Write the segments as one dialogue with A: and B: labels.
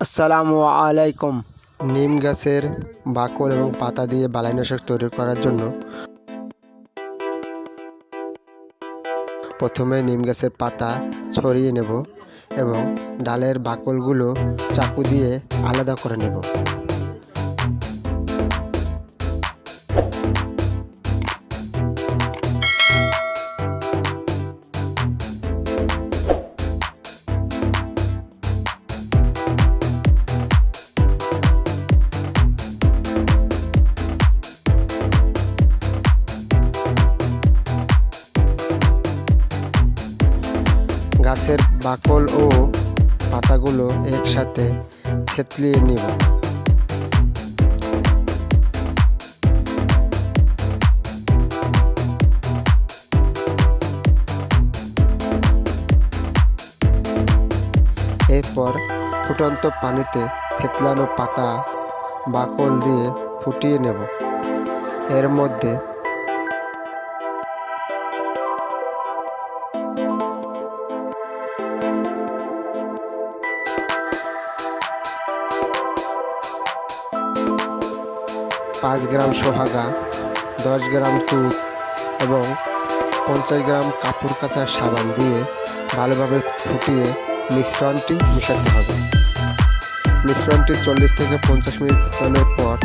A: আসসালামু আলাইকুম। নিম গাছের বাকল এবং পাতা দিয়ে বালাইনাশক তৈরি করার জন্য প্রথমে নিম গাছের পাতা ছড়িয়ে নেব এবং ডালের বাকলগুলো চাকু দিয়ে আলাদা করে নেব। গাছের বাকল ও পাতাগুলো একসাথে থেতলিয়ে নিব। এরপর ফুটন্ত পানিতে থেতলানো পাতা বাকল দিয়ে ফুটিয়ে নেব। এর মধ্যে পাঁচ গ্রাম সোহাগা, দশ গ্রাম তুত এবং পঞ্চাশ গ্রাম কাপড় কাঁচা সাবান দিয়ে ভালোভাবে ফুটিয়ে মিশ্রণটি মিশাতে হবে। মিশ্রণটি চল্লিশ থেকে পঞ্চাশ মিনিট ফোটানোর পর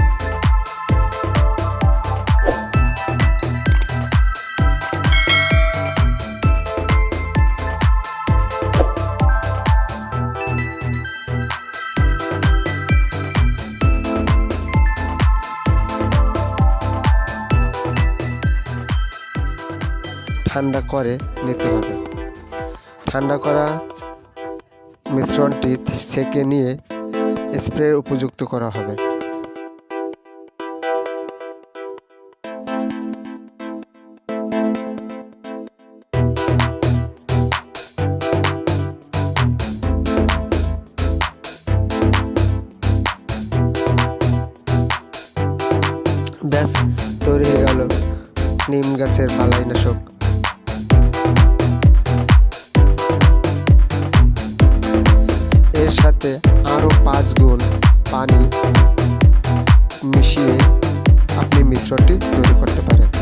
A: ঠান্ডা করে নিতে হবে। ঠান্ডা করা মিশ্রণটি সেকে নিয়ে স্প্রে উপযুক্ত করা হবে। ব্যাস, তৈরি হয়ে গেল। নিম গাছের বালাইনাশক সাথে আরও পাঁচ গুণ পানি মিশিয়ে আপনি মিশ্রণটি তৈরি করতে পারেন।